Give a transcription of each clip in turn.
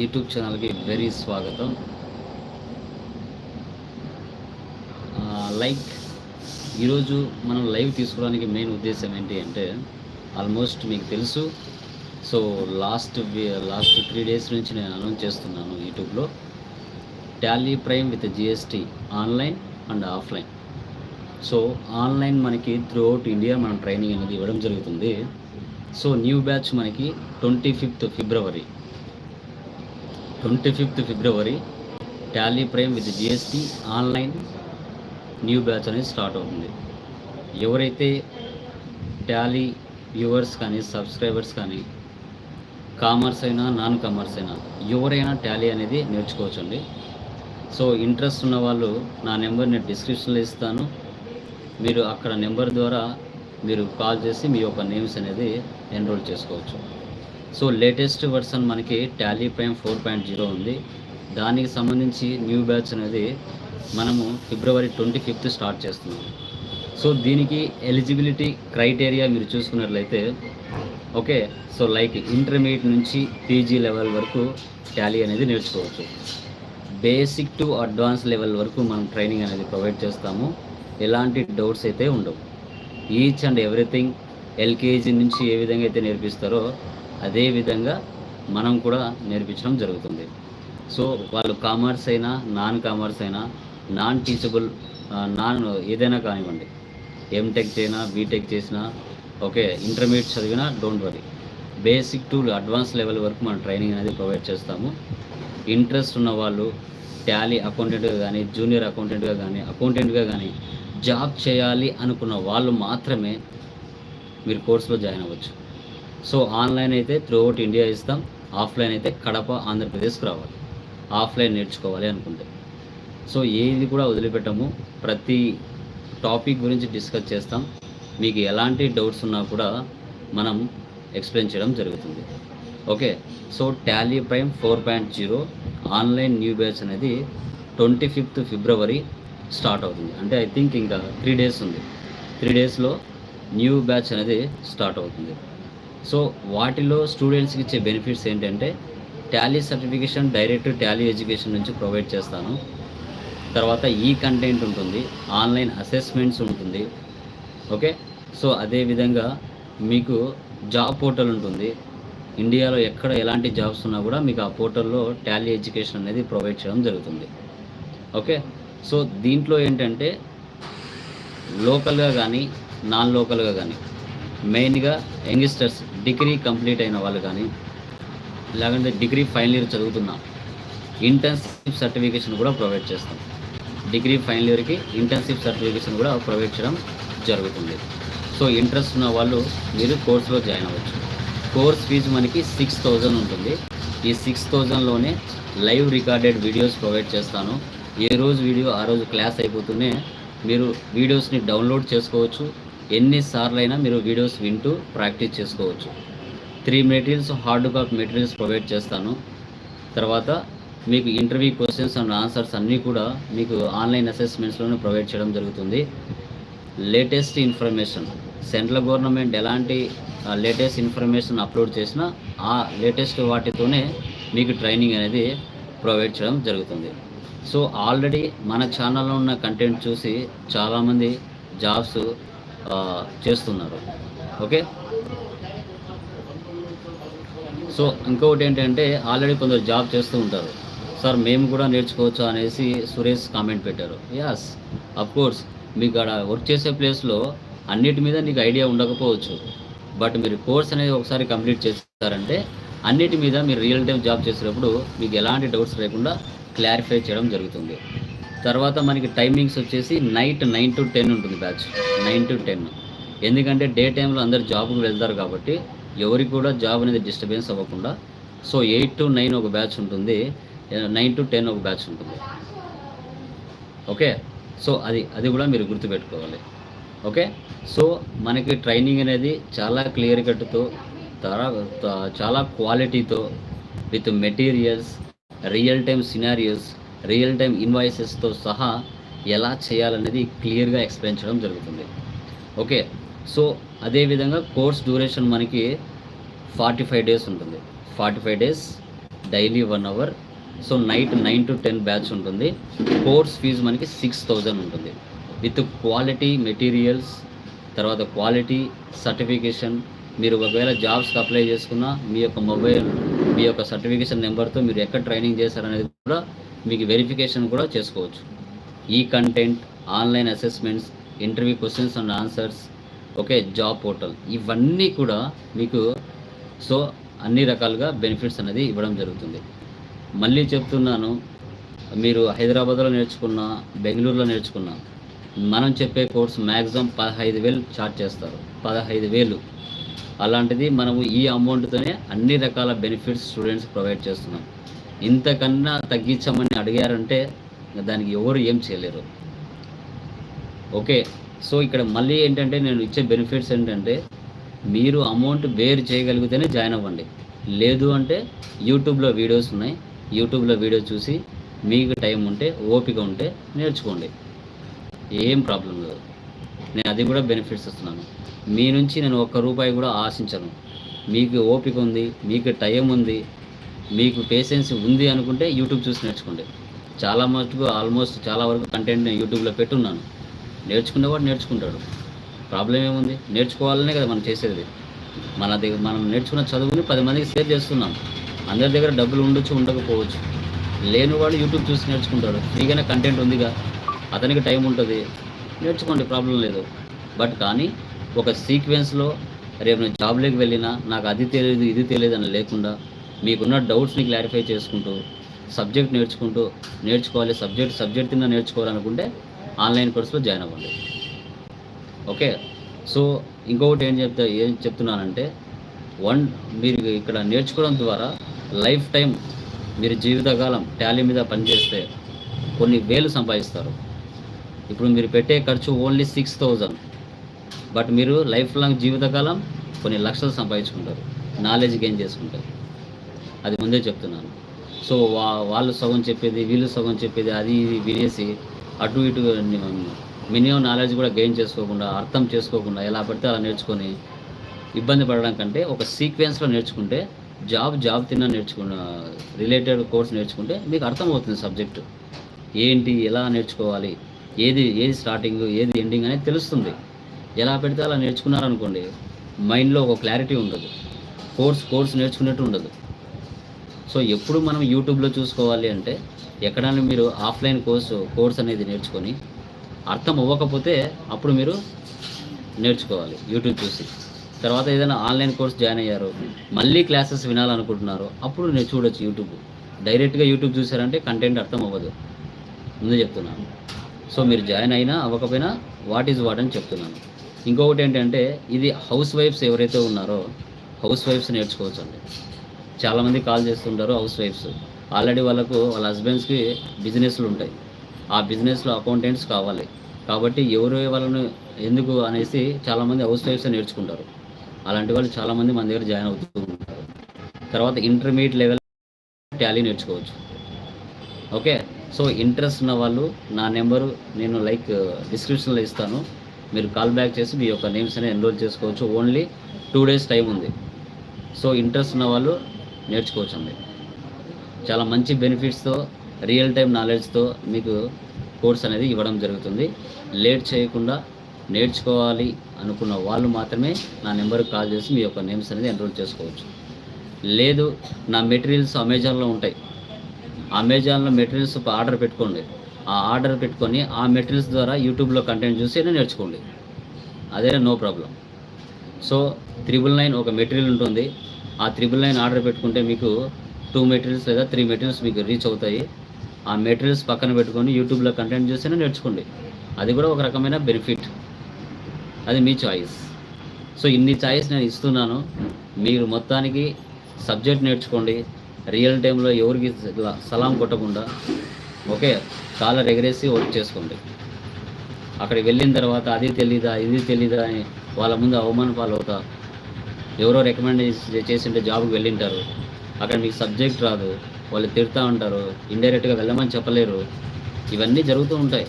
YouTube ఛానల్కి very స్వాగతం. Like ఈరోజు మనం లైవ్ తీసుకోవడానికి మెయిన్ ఉద్దేశం ఏంటి అంటే ఆల్మోస్ట్ మీకు తెలుసు. So last last three days నుంచి నేను అనౌన్స్ చేస్తున్నాను యూట్యూబ్లో. Tally Prime with GST online and offline. So online మనకి త్రూ అవుట్ ఇండియా మనం ట్రైనింగ్ అనేది ఇవ్వడం జరుగుతుంది. సో న్యూ బ్యాచ్ మనకి twenty fifth February. Twenty fifth February Tally Prime with GST online new batch అనేది స్టార్ట్ అవుతుంది. ఎవరైతే టాలీ వ్యూవర్స్ కానీ సబ్స్క్రైబర్స్ కానీ కామర్స్ అయినా నాన్ కామర్స్ అయినా ఎవరైనా టాలీ అనేది నేర్చుకోవచ్చండి. సో ఇంట్రెస్ట్ ఉన్న వాళ్ళు నా నెంబర్ నేను డిస్క్రిప్షన్లో ఇస్తాను. మీరు అక్కడ నెంబర్ ద్వారా మీరు కాల్ చేసి మీ యొక్క నేమ్స్ అనేది ఎన్రోల్ చేసుకోవచ్చు. సో లేటెస్ట్ వర్షన్ మనకి Tally Prime four point zero ఉంది. దానికి సంబంధించి న్యూ బ్యాచ్ అనేది మనము ఫిబ్రవరి ట్వంటీ ఫిఫ్త్ స్టార్ట్ చేస్తున్నాం. సో దీనికి ఎలిజిబిలిటీ క్రైటీరియా మీరు చూసుకున్నట్లయితే ఓకే సో లైక్ ఇంటర్మీడియట్ నుంచి పీజీ లెవెల్ వరకు టాలీ అనేది నేర్చుకోవచ్చు. బేసిక్ టు అడ్వాన్స్ లెవెల్ వరకు మనం ట్రైనింగ్ అనేది ప్రొవైడ్ చేస్తాము. ఎలాంటి డౌట్స్ అయితే ఉండవు. ఈచ్ అండ్ ఎవ్రీథింగ్ ఎల్కేజీ నుంచి ఏ విధంగా అయితే నేర్పిస్తారో అదే విధంగా మనం కూడా నేర్పించడం జరుగుతుంది. సో వాళ్ళు కామర్స్ అయినా నాన్ కామర్స్ అయినా నాన్ టీచబుల్ నాన్ ఏదైనా కానివ్వండి. ఎంటెక్ చేసినా బీటెక్ చేసినా ఓకే ఇంటర్మీడియట్ చదివినా don't worry. Basic to advance level వరకు మనం ట్రైనింగ్ అనేది ప్రొవైడ్ చేస్తాము. ఇంట్రెస్ట్ ఉన్న వాళ్ళు టాలీ అకౌంటెంట్గా కానీ జూనియర్ అకౌంటెంట్గా కానీ అకౌంటెంట్గా కానీ జాబ్ చేయాలి అనుకున్న వాళ్ళు మాత్రమే మీరు కోర్సులో జాయిన్ అవ్వచ్చు. సో ఆన్లైన్ అయితే త్రూఅవుట్ ఇండియా ఇస్తాం ఆఫ్లైన్ అయితే కడప ఆంధ్రప్రదేశ్కి రావాలి. ఆఫ్లైన్ నేర్చుకోవాలి అనుకుంటే. సో ఏది కూడా వదిలిపెట్టము. ప్రతి టాపిక్ గురించి డిస్కస్ చేస్తాం. మీకు ఎలాంటి డౌట్స్ ఉన్నా కూడా మనం ఎక్స్ప్లెయిన్ చేయడం జరుగుతుంది. Okay? So Tally Prime four point zero online new batch అనేది ట్వంటీ ఫిఫ్త్ ఫిబ్రవరి స్టార్ట్ అవుతుంది. అంటే ఐ థింక్ ఇంకా త్రీ డేస్ ఉంది. త్రీ డేస్లో న్యూ బ్యాచ్ అనేది స్టార్ట్ అవుతుంది. సో వాటిలో స్టూడెంట్స్కి ఇచ్చే బెనిఫిట్స్ ఏంటంటే Tally certification direct Tally education నుంచి ప్రొవైడ్ చేస్తాను. తర్వాత ఈ కంటెంట్ ఉంటుంది ఆన్లైన్ అసెస్మెంట్స్ ఉంటుంది. ఓకే సో అదేవిధంగా మీకు జాబ్ పోర్టల్ ఉంటుంది. ఇండియాలో ఎక్కడ ఎలాంటి జాబ్స్ ఉన్నా కూడా మీకు ఆ పోర్టల్లో టాలీ ఎడ్యుకేషన్ అనేది ప్రొవైడ్ చేయడం జరుగుతుంది. ఓకే సో దీంట్లో ఏంటంటే లోకల్గా కానీ నాన్ లోకల్గా కానీ మెయిన్గా యంగ్స్టర్స్ డిగ్రీ కంప్లీట్ అయిన వాళ్ళు కానీ లేదంటే డిగ్రీ ఫైనల్ ఇయర్ చదువుతున్నా ఇంటర్న్షిప్ సర్టిఫికేషన్ కూడా ప్రొవైడ్ చేస్తాం. డిగ్రీ ఫైనల్ ఇయర్కి ఇంటర్న్షిప్ సర్టిఫికేషన్ కూడా ప్రొవైడ్ చేయడం జరుగుతుంది. సో ఇంట్రెస్ట్ ఉన్న వాళ్ళు మీరు కోర్సులో జాయిన్ అవ్వచ్చు. కోర్స్ ఫీజు మనకి సిక్స్ థౌజండ్ ఉంటుంది. ఈ సిక్స్ థౌజండ్లోనే లైవ్ రికార్డెడ్ వీడియోస్ ప్రొవైడ్ చేస్తాను. ఏ రోజు వీడియో ఆ రోజు క్లాస్ అయిపోతూనే మీరు వీడియోస్ని డౌన్లోడ్ చేసుకోవచ్చు. ఎన్నిసార్లైనా మీరు వీడియోస్ వింటూ ప్రాక్టీస్ చేసుకోవచ్చు. Three materials hard copy materials provide చేస్తాను. తర్వాత మీకు ఇంటర్వ్యూ క్వశ్చన్స్ అండ్ ఆన్సర్స్ అన్నీ కూడా మీకు ఆన్లైన్ అసెస్మెంట్స్లోనే ప్రొవైడ్ చేయడం జరుగుతుంది. Latest information. సెంట్రల్ గవర్నమెంట్ ఎలాంటి లేటెస్ట్ ఇన్ఫర్మేషన్ అప్లోడ్ చేసినా ఆ లేటెస్ట్ వాటితోనే మీకు ట్రైనింగ్ అనేది ప్రొవైడ్ చేయడం జరుగుతుంది. సో ఆల్రెడీ మన ఛానల్లో ఉన్న కంటెంట్ చూసి చాలామంది జాబ్స్ చేస్తున్నారు. ఓకే? సో ఇంకొకటి ఏంటంటే ఆల్రెడీ కొందరు జాబ్ చేస్తూ ఉంటారు. సార్ మేము కూడా నేర్చుకోవచ్చు? అనేసి సురేష్ కామెంట్ పెట్టారు. యాస్ కోర్స్ మీకు అక్కడ వర్క్ చేసే ప్లేస్లో అన్నిటి మీద నీకు ఐడియా ఉండకపోవచ్చు. బట్ మీరు కోర్స్ అనేది ఒకసారి కంప్లీట్ చేస్తారంటే అన్నిటి మీద మీరు రియల్ టైం జాబ్ చేసేటప్పుడు మీకు ఎలాంటి డౌట్స్ లేకుండా క్లారిఫై చేయడం జరుగుతుంది. తర్వాత మనకి టైమింగ్స్ వచ్చేసి నైట్ నైన్ టు టెన్ ఉంటుంది బ్యాచ్ నైన్ టు టెన్ ఎందుకంటే డే టైంలో అందరు జాబ్కి వెళ్తారు కాబట్టి ఎవరికి కూడా జాబ్ అనేది డిస్టర్బెన్స్ అవ్వకుండా సో ఎయిట్ టు నైన్ ఒక బ్యాచ్ ఉంటుంది. నైన్ టు టెన్ ఒక బ్యాచ్ ఉంటుంది. ఓకే సో అది అది కూడా మీరు గుర్తుపెట్టుకోవాలి. ఓకే సో మనకి ట్రైనింగ్ అనేది చాలా క్లియర్ కట్తో చాలా క్వాలిటీతో with materials real time scenarios real time ఇన్వాయిసెస్తో సహా ఎలా చేయాలనేది క్లియర్గా ఎక్స్ప్లెయిన్ చేయడం జరుగుతుంది. ఓకే సో అదేవిధంగా కోర్స్ డ్యూరేషన్ మనకి ఫార్టీ ఫైవ్ డేస్ ఉంటుంది. Forty five days daily one hour so night nine to ten batch ఉంటుంది. కోర్స్ ఫీజు మనకి సిక్స్ థౌజండ్ ఉంటుంది. విత్ క్వాలిటీ మెటీరియల్స్ తర్వాత క్వాలిటీ సర్టిఫికేషన్ మీరు ఒకవేళ జాబ్స్కి అప్లై చేసుకున్నా మీ యొక్క మొబైల్ మీ యొక్క సర్టిఫికేషన్ నెంబర్తో మీరు ఎక్కడ ట్రైనింగ్ చేశారనేది కూడా మీకు వెరిఫికేషన్ కూడా చేసుకోవచ్చు. ఈ content online assessments interview questions and answers okay job portal ఇవన్నీ కూడా మీకు సో అన్ని రకాలుగా బెనిఫిట్స్ అనేది ఇవ్వడం జరుగుతుంది. మళ్ళీ చెప్తున్నాను మీరు హైదరాబాద్లో నేర్చుకున్న బెంగళూరులో నేర్చుకున్న మనం చెప్పే కోర్స్ మ్యాక్సిమం పదహైదు వేలు చార్జ్ చేస్తారు. పదహైదు వేలు. అలాంటిది మనము ఈ అమౌంట్తోనే అన్ని రకాల బెనిఫిట్స్ స్టూడెంట్స్ ప్రొవైడ్ చేస్తున్నాం. ఇంతకన్నా తగ్గించమని అడిగారంటే దానికి ఎవరు ఏం చేయలేరు. ఓకే సో ఇక్కడ మళ్ళీ ఏంటంటే నేను ఇచ్చే బెనిఫిట్స్ ఏంటంటే మీరు అమౌంట్ వేరు చేయగలిగితేనే జాయిన్ అవ్వండి. లేదు అంటే యూట్యూబ్లో వీడియోస్ ఉన్నాయి. యూట్యూబ్లో వీడియో చూసి మీకు టైం ఉంటే ఓపిక ఉంటే నేర్చుకోండి. ఏం ప్రాబ్లం లేదు. నేను అది కూడా బెనిఫిట్స్ ఇస్తున్నాను. మీ నుంచి నేను ఒక్క రూపాయి కూడా ఆశించను. మీకు ఓపిక ఉంది మీకు టైం ఉంది మీకు పేషెన్స్ ఉంది అనుకుంటే యూట్యూబ్ చూసి నేర్చుకోండి. చాలా మటుకు ఆల్మోస్ట్ చాలా వరకు కంటెంట్ నేను యూట్యూబ్లో పెట్టున్నాను. నేర్చుకునేవాడు నేర్చుకుంటాడు. ప్రాబ్లం ఏముంది? నేర్చుకోవాలనే కదా మనం చేసేది. మన దగ్గర మనం నేర్చుకున్న చదువుని పది మందికి షేర్ చేస్తున్నాం. అందరి దగ్గర డబ్బులు ఉండొచ్చు ఉండకపోవచ్చు. లేని వాడు యూట్యూబ్ చూసి నేర్చుకుంటాడు. ఫ్రీగానే కంటెంట్ ఉందిగా. అతనికి టైం ఉంటుంది. నేర్చుకోండి ప్రాబ్లం లేదు. బట్ కానీ ఒక సీక్వెన్స్లో రేపు నేను జాబ్లోకి వెళ్ళినా నాకు అది తెలియదు ఇది తెలియదు అని లేకుండా మీకున్న డౌట్స్ని క్లారిఫై చేసుకుంటూ సబ్జెక్ట్ నేర్చుకుంటూ నేర్చుకోవాలి సబ్జెక్ట్ సబ్జెక్ట్ కింద నేర్చుకోవాలనుకుంటే ఆన్లైన్ కోర్సులో జాయిన్ అవ్వండి. ఓకే? సో ఇంకొకటి ఏం చెప్తా ఏం చెప్తున్నానంటే వన్ మీరు ఇక్కడ నేర్చుకోవడం ద్వారా లైఫ్ టైం మీరు జీవితకాలం టాలీ మీద పనిచేస్తే కొన్ని వేలు సంపాదిస్తారు. ఇప్పుడు మీరు పెట్టే ఖర్చు ఓన్లీ సిక్స్ థౌజండ్. బట్ మీరు లైఫ్ లాంగ్ జీవితకాలం కొన్ని లక్షలు సంపాదించుకుంటారు. నాలెడ్జ్ గెయిన్ చేసుకుంటారు. అది ముందే చెప్తున్నాను. సో వా వాళ్ళు సగం చెప్పేది వీళ్ళు సగం చెప్పేది అది ఇది వినేసి అటు ఇటు మినిమం నాలెడ్జ్ కూడా గెయిన్ చేసుకోకుండా అర్థం చేసుకోకుండా ఎలా పడితే అలా నేర్చుకొని ఇబ్బంది పడడం కంటే ఒక సీక్వెన్స్లో నేర్చుకుంటే జాబ్ జాబ్ తిన్న నేర్చుకున్న రిలేటెడ్ కోర్స్ నేర్చుకుంటే మీకు అర్థమవుతుంది సబ్జెక్టు. ఏంటి ఎలా నేర్చుకోవాలి ఏది ఏది స్టార్టింగ్ ఏది ఎండింగ్ అనేది తెలుస్తుంది. ఎలా పెడితే అలా నేర్చుకున్నారనుకోండి మైండ్లో ఒక క్లారిటీ ఉండదు. కోర్స్ కోర్స్ నేర్చుకున్నట్టు ఉండదు. సో ఎప్పుడు మనం యూట్యూబ్లో చూసుకోవాలి అంటే ఎక్కడైనా మీరు ఆఫ్లైన్ కోర్సు కోర్స్ అనేది నేర్చుకొని అర్థం అవ్వకపోతే అప్పుడు మీరు నేర్చుకోవాలి యూట్యూబ్ చూసి. తర్వాత ఏదైనా ఆన్లైన్ కోర్స్ జాయిన్ అయ్యారు మళ్ళీ క్లాసెస్ వినాలనుకుంటున్నారు అప్పుడు నేను చూడొచ్చు యూట్యూబ్. డైరెక్ట్గా యూట్యూబ్ చూసారంటే కంటెంట్ అర్థం అవ్వదు. ముందు చెప్తున్నాను. సో మీరు జాయిన్ అయినా అవ్వకపోయినా వాట్ ఈజ్ వాట్ అని చెప్తున్నాను. ఇంకొకటి ఏంటంటే ఇది హౌస్ వైఫ్స్ ఎవరైతే ఉన్నారో హౌస్ వైఫ్స్ నేర్చుకోవచ్చు అండి చాలామంది కాల్ చేస్తుంటారు హౌస్ వైఫ్స్. ఆల్రెడీ వాళ్ళకు వాళ్ళ హస్బెండ్స్కి బిజినెస్లు ఉంటాయి. ఆ బిజినెస్లో అకౌంటెంట్స్ కావాలి. కాబట్టి ఎవరు వాళ్ళని ఎందుకు అనేసి చాలామంది హౌస్ వైఫ్స్ నేర్చుకుంటారు. అలాంటి వాళ్ళు చాలామంది మన దగ్గర జాయిన్ అవుతూ ఉంటారు. తర్వాత ఇంటర్మీడియట్ లెవెల్ టాలీ నేర్చుకోవచ్చు. ఓకే? సో ఇంట్రెస్ట్ ఉన్న వాళ్ళు నా నెంబరు నేను లైక్ డిస్క్రిప్షన్లో ఇస్తాను. మీరు కాల్ బ్యాక్ చేసి మీ యొక్క నేమ్స్ అనేది ఎన్రోల్ చేసుకోవచ్చు. ఓన్లీ టూ డేస్ టైం ఉంది. సో ఇంట్రెస్ట్ ఉన్న వాళ్ళు నేర్చుకోవచ్చు అండి చాలా మంచి బెనిఫిట్స్తో రియల్ టైం నాలెడ్జ్తో మీకు కోర్స్ అనేది ఇవ్వడం జరుగుతుంది. లేట్ చేయకుండా నేర్చుకోవాలి అనుకున్న వాళ్ళు మాత్రమే నా నెంబర్కి కాల్ చేసి మీ యొక్క నేమ్స్ అనేది ఎన్రోల్ చేసుకోవచ్చు. లేదు నా మెటీరియల్స్ అమెజాన్లో ఉంటాయి. అమెజాన్లో మెటీరియల్స్ ఒక ఆర్డర్ పెట్టుకోండి. ఆ ఆర్డర్ పెట్టుకొని ఆ మెటీరియల్స్ ద్వారా యూట్యూబ్లో కంటెంట్ చూసి అయినా నేర్చుకోండి. అదే no problem. So triple nine ఒక మెటీరియల్ ఉంటుంది. ఆ త్రిబుల్ నైన్ ఆర్డర్ పెట్టుకుంటే మీకు టూ మెటీరియల్స్ లేదా త్రీ మెటీరియల్స్ మీకు రీచ్ అవుతాయి. ఆ మెటీరియల్స్ పక్కన పెట్టుకొని యూట్యూబ్లో కంటెంట్ చూసినా నేర్చుకోండి. అది కూడా ఒక రకమైన బెనిఫిట్ అది మీ చాయిస్ సో ఇన్ని చాయిస్ నేను ఇస్తున్నాను. మీరు మొత్తానికి సబ్జెక్ట్ నేర్చుకోండి. రియల్ టైంలో ఎవరికి సలాం కొట్టకుండా ఓకే కాలర్ ఎగరేసి వర్క్ చేసుకోండి. అక్కడికి వెళ్ళిన తర్వాత అది తెలీదా ఇది తెలీదా అని వాళ్ళ ముందు అవమాన పాలవుతా ఎవరో రికమెండ్ చేసింటే జాబ్కి వెళ్ళింటారు. అక్కడ మీకు సబ్జెక్ట్ రాదు. వాళ్ళు తిడతా ఉంటారు. ఇండైరెక్ట్గా వెళ్ళమని చెప్పలేరు. ఇవన్నీ జరుగుతూ ఉంటాయి.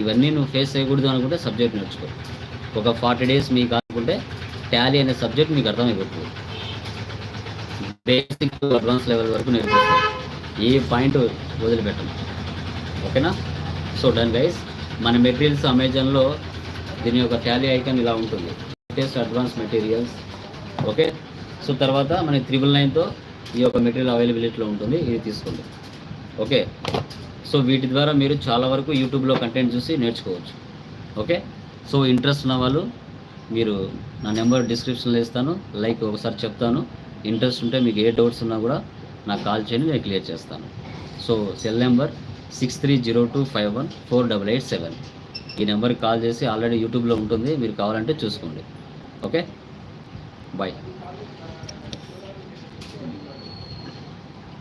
ఇవన్నీ నువ్వు ఫేస్ చేయకూడదు అనుకుంటే సబ్జెక్ట్ నేర్చుకో. ఒక ఫార్టీ డేస్ మీకు అనుకుంటే టాలీ అనే సబ్జెక్ట్ మీకు అర్థమైపోతుంది. బేసిక్ అడ్వాన్స్ లెవెల్ వరకు నేర్పిస్తాను ఏ పాయింట్ వదిలిపెట్టం ఓకేనా? సో డన్ గైస్ మన మెటీరియల్స్ అమెజాన్లో దీని యొక్క టాలీ ఐకాన్ ఇలా ఉంటుంది. Latest advance materials okay? So తర్వాత మనకి త్రిబుల్ నైన్తో ఈ యొక్క మెటీరియల్ అవైలబిలిటీలో ఉంటుంది ఇది తీసుకోండి. ఓకే? సో వీటి ద్వారా మీరు చాలా వరకు యూట్యూబ్లో కంటెంట్ చూసి నేర్చుకోవచ్చు. ఓకే? సో ఇంట్రెస్ట్ ఉన్న వాళ్ళు మీరు నా నెంబర్ డిస్క్రిప్షన్లో ఇస్తాను లైక్ ఒకసారి చెప్తాను. ఇంట్రెస్ట్ ఉంటే మీకు ఏ డౌట్స్ ఉన్నా కూడా నాకు కాల్ చేయండి నేను క్లియర్ చేస్తాను. So cell number six three zero two five one four double eight seven ఈ నెంబర్కి కాల్ చేసి ఆల్రెడీ యూట్యూబ్లో ఉంటుంది మీరు కావాలంటే చూసుకోండి. ఓకే? బాయ్